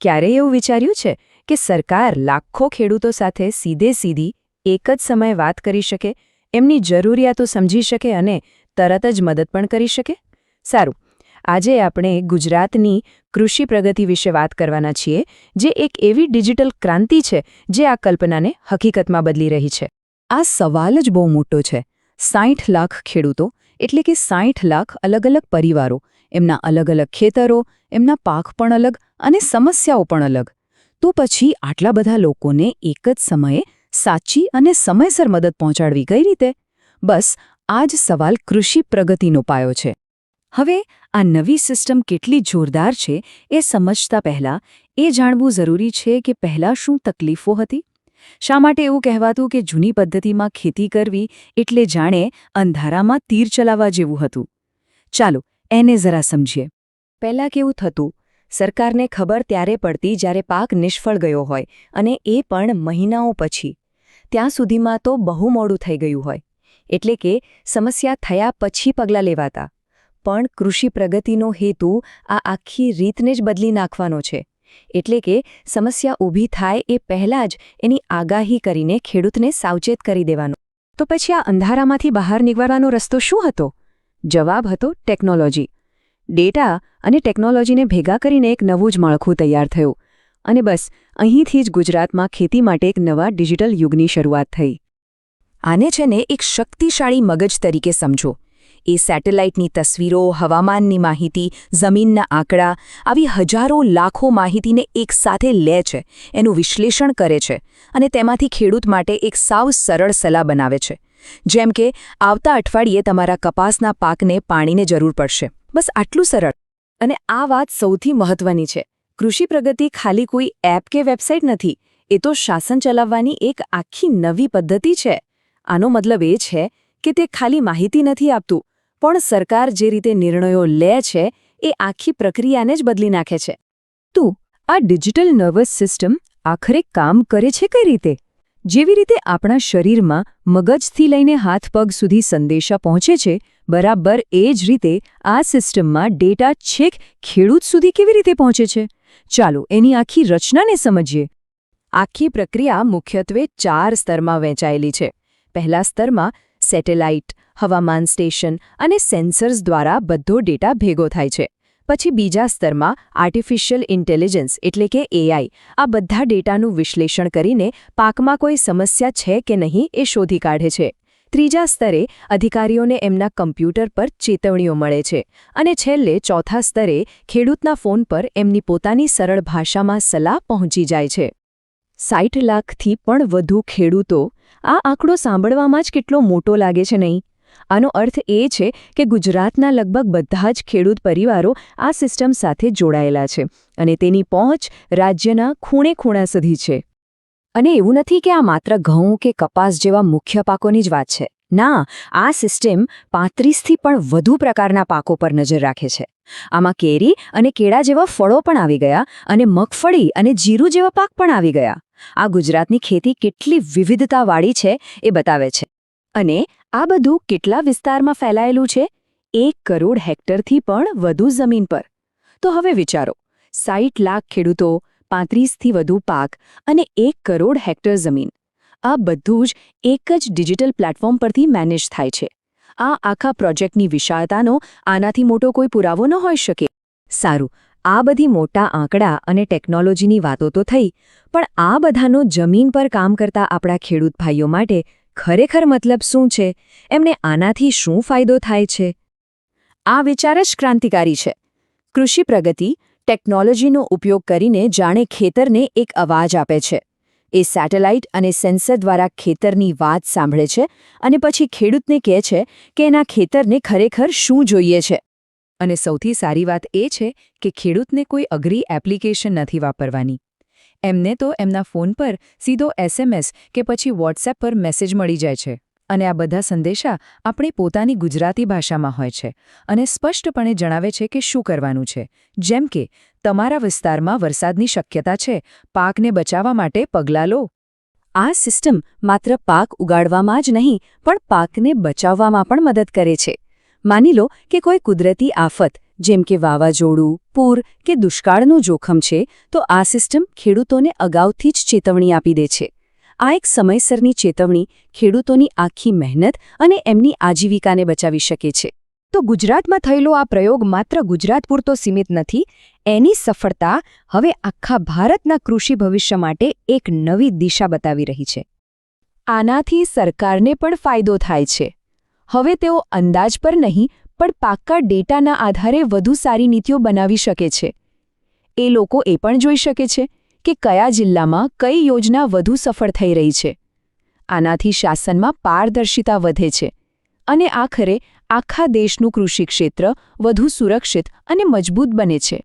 ક્યારેય એવું વિચાર્યું છે કે સરકાર લાખો ખેડૂતો સાથે સીધે સીધી એક જ સમયે વાત કરી શકે, એમની જરૂરિયાતો સમજી શકે અને તરત જ મદદ પણ કરી શકે? સારું. આજે આપણે ગુજરાતની કૃષિ પ્રગતિ વિશે વાત કરવાના છીએ, જે એક એવી ડિજિટલ ક્રાંતિ છે, જે આ કલ્પનાને હકીકતમાં બદલી રહી છે. આ સવાલ જ બહુ મોટો છે. સાઠ લાખ ખેડૂતો એટલે કે સાઠ લાખ અલગ અલગ પરિવારો એમના અલગ અલગ ખેતરો, એમના પાક પણ અલગ અને સમસ્યાઓ પણ અલગ. તો પછી આટલા બધા લોકોને એક જ સમયે સાચી અને સમયસર મદદ પહોંચાડવી કઈ રીતે? બસ, આ જ સવાલ કૃષિ પ્રગતિનો પાયો છે. હવે, આ નવી સિસ્ટમ કેટલી જોરદાર છે એ સમજતા પહેલા એ જાણવું જરૂરી છે કે પહેલાં શું તકલીફો હતી? શા માટે એવું કહેવાતું કે જૂની પદ્ધતિમાં ખેતી કરવી એટલે જાણે અંધારામાં તીર ચલાવવા જેવું હતું? ચાલો એને જરા સમજીએ. પહેલાં કેવું થતું, સરકારને ખબર ત્યારે પડતી જ્યારે પાક નિષ્ફળ ગયો હોય અને એ પણ મહિનાઓ પછી. ત્યાં સુધીમાં તો બહુ મોડું થઈ ગયું હોય. એટલે કે સમસ્યા થયા પછી પગલાં લેવાતા. પણ કૃષિ પ્રગતિનો હેતુ આ આખી રીતને જ બદલી નાખવાનો છે. એટલે કે સમસ્યા ઊભી થાય એ પહેલાં જ એની આગાહી કરીને ખેડૂતને સાવચેત કરી દેવાનો. તો પછી આ અંધારામાંથી બહાર નીકળવાનો રસ્તો શું હતો? જવાબ હતો ટેકનોલોજી. ડેટા અને ટેકનોલોજીને ભેગા કરીને એક નવું જ માળખું તૈયાર થયું. અને બસ, અહીંથી જ ગુજરાતમાં ખેતી માટે એક નવા ડિજિટલ યુગની શરૂઆત થઈ. આને છે ને એક શક્તિશાળી મગજ તરીકે સમજો. એ સેટેલાઇટની તસવીરો, હવામાનની માહિતી, જમીનના આંકડા, આવી હજારો લાખો માહિતીને એકસાથે લે છે, એનું વિશ્લેષણ કરે છે, અને તેમાંથી ખેડૂત માટે એક સાવ સરળ સલાહ બનાવે છે. જેમ કે, આવતા અઠવાડિયે તમારા કપાસના પાકને પાણીને જરૂર પડશે. બસ આટલું સરળ. અને આ વાત સૌથી મહત્વની છે. કૃષિ પ્રગતિ ખાલી કોઈ એપ કે વેબસાઇટ નથી. એ તો શાસન ચલાવવાની એક આખી નવી પદ્ધતિ છે. આનો મતલબ એ છે કે તે ખાલી માહિતી નથી આપતું, પણ સરકાર જે રીતે નિર્ણયો લે છે, એ આખી પ્રક્રિયાને જ બદલી નાખે છે. તું, આ ડિજિટલ નર્વસ સિસ્ટમ આખરે કામ કરે છે કઈ રીતે? જેવી રીતે આપણા શરીરમાં મગજથી લઈને હાથ પગ સુધી સંદેશા પહોંચે છે, બરાબર એ જ રીતે આ સિસ્ટમમાં ડેટા છેક ખેડૂત સુધી કેવી રીતે પહોંચે છે? ચાલો એની આખી રચનાને સમજીએ. આખી પ્રક્રિયા મુખ્યત્વે ચાર સ્તરમાં વહેંચાયેલી છે. પહેલા સ્તરમાં સેટેલાઇટ, હવામાન સ્ટેશન અને સેન્સર્સ દ્વારા બધો ડેટા ભેગો થાય છે. પછી બીજા સ્તરમાં આર્ટિફિશિયલ ઇન્ટેલિજન્સ એટલે કે એઆઈ આ બધા ડેટાનું વિશ્લેષણ કરીને પાકમાં કોઈ સમસ્યા છે કે નહીં એ શોધી કાઢે છે. ત્રીજા સ્તરે અધિકારીઓને એમના કમ્પ્યુટર પર ચેતવણીઓ મળે છે અને છેલ્લે ચોથા સ્તરે ખેડૂતના ફોન પર એમની પોતાની સરળ ભાષામાં સલાહ પહોંચી જાય છે. સાઠ લાખથી પણ વધુ ખેડૂતો આ આંકડો સાંભળવામાં જ કેટલો મોટો લાગે છે નહીં? આનો અર્થ એ છે કે ગુજરાતના લગભગ બધા જ ખેડૂત પરિવારો આ સિસ્ટમ સાથે જોડાયેલા છે અને તેની પહોંચ રાજ્યના ખૂણે ખૂણા સુધી છે. અને એવું નથી કે આ માત્ર ઘઉં કે કપાસ જેવા મુખ્ય પાકોની જ વાત છે. ના, આ સિસ્ટમ પાંત્રીસથી પણ વધુ પ્રકારના પાકો પર નજર રાખે છે. આમાં કેરી અને કેળા જેવા ફળો પણ આવી ગયા અને મગફળી અને જીરું જેવા પાક પણ આવી ગયા. આ ગુજરાતની ખેતી કેટલી વિવિધતાવાળી છે એ બતાવે છે. અને આ બધું કેટલા વિસ્તારમાં ફેલાયેલું છે? એક કરોડ હેક્ટરથી પણ વધુ જમીન પર. તો હવે વિચારો સાઠ લાખ ખેડૂતો, પાંત્રીસથી વધુ પાક અને એક કરોડ હેક્ટર જમીન. આ બધું જ એક જ ડિજિટલ પ્લેટફોર્મ પરથી મેનેજ થાય છે. આ આખા પ્રોજેક્ટની વિશાળતાનો આનાથી મોટો કોઈ પુરાવો ન હોઈ શકે. સારું, આ બધી મોટા આંકડા અને ટેકનોલોજીની વાતો તો થઈ, પણ આ બધાનો જમીન પર કામ કરતા આપણા ખેડૂત ભાઈઓ માટે ખરેખર મતલબ શું છે? એમને આનાથી શું ફાયદો થાય છે? આ વિચાર જ ક્રાંતિકારી છે. કૃષિ પ્રગતિ, ટેકનોલોજીનો ઉપયોગ કરીને જાણે ખેતરને એક અવાજ આપે છે. એ સેટેલાઇટ અને સેન્સર દ્વારા ખેતરની વાત સાંભળે છે અને પછી ખેડૂતને કહે છે કે એના ખેતરને ખરેખર શું જોઈએ છે. અને સૌથી સારી વાત એ છે કે ખેડૂતને કોઈ અઘરી એપ્લિકેશન નથી વાપરવાની. એમને તો એમના ફોન પર સીધો એસએમએસ કે પછી વોટ્સએપ પર મેસેજ મળી જાય છે. અને આ બધા સંદેશા આપણી પોતાની ગુજરાતી ભાષામાં હોય છે અને સ્પષ્ટપણે જણાવે છે કે શું કરવાનું છે. જેમ કે, તમારા વિસ્તારમાં વરસાદની શક્યતા છે, પાકને બચાવવા માટે પગલાં લો. આ સિસ્ટમ માત્ર પાક ઉગાડવામાં જ નહીં, પણ પાકને બચાવવામાં પણ મદદ કરે છે. માની લો કે કોઈ કુદરતી આફત જેમ કે વાવાઝોડું, પૂર કે દુષ્કાળનું જોખમ છે, તો આ સિસ્ટમ ખેડૂતોને અગાઉથી જ ચેતવણી આપી દે છે. આ એક સમયસરની ચેતવણી ખેડૂતોની આખી મહેનત અને એમની આજીવિકાને બચાવી શકે છે. તો ગુજરાતમાં થયેલો આ પ્રયોગ માત્ર ગુજરાત પૂરતો સીમિત નથી, એની સફળતા હવે આખા ભારતના કૃષિ ભવિષ્ય માટે એક નવી દિશા બતાવી રહી છે. આનાથી સરકારને પણ ફાયદો થાય છે. હવે તેઓ અંદાજ પર નહીં પણ પાક્કા ડેટાના આધારે વધુ સારી નીતિઓ બનાવી શકે છે. એ લોકો એ પણ જોઈ શકે છે કે કયા જિલ્લામાં કઈ યોજના વધુ સફળ થઈ રહી છે. આનાથી શાસનમાં પારદર્શિતા વધે છે અને આખરે આખા દેશનું કૃષિ ક્ષેત્ર વધુ સુરક્ષિત અને મજબૂત બને છે.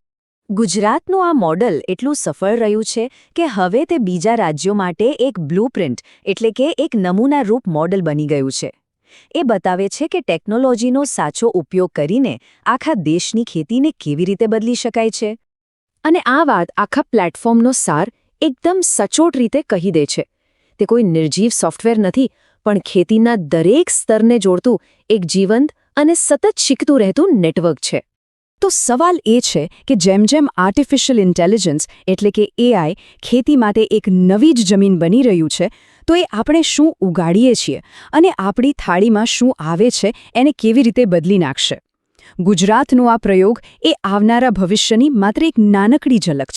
ગુજરાતનું આ મોડલ એટલું સફળ રહ્યું છે કે હવે તે બીજા રાજ્યો માટે એક બ્લુપ્રિન્ટ એટલે કે એક નમૂનારૂપ મોડલ બની ગયું છે. એ બતાવે છે કે ટેકનોલોજીનો સાચો ઉપયોગ કરીને આખા દેશની ખેતીને કેવી રીતે બદલી શકાય છે. અને આ વાત આખા પ્લેટફોર્મનો સાર એકદમ સચોટ રીતે કહી દે છે. તે કોઈ નિર્જીવ સોફ્ટવેર નથી, પણ ખેતીના દરેક સ્તરને જોડતું એક જીવંત અને સતત શીખતું રહેતું નેટવર્ક છે. તો સવાલ એ છે કે જેમ જેમ આર્ટિફિશિયલ ઇન્ટેલિજન્સ એટલે કે એઆઈ ખેતી માટે એક નવી જ જમીન બની રહ્યું છે તો એ આપણે શું ઉગાડીએ છીએ અને આપણી થાળીમાં શું આવે છે એને કેવી રીતે બદલી નાખશે? ગુજરાતનો આ પ્રયોગ એ આવનારા ભવિષ્યની માત્ર એક નાનકડી ઝલક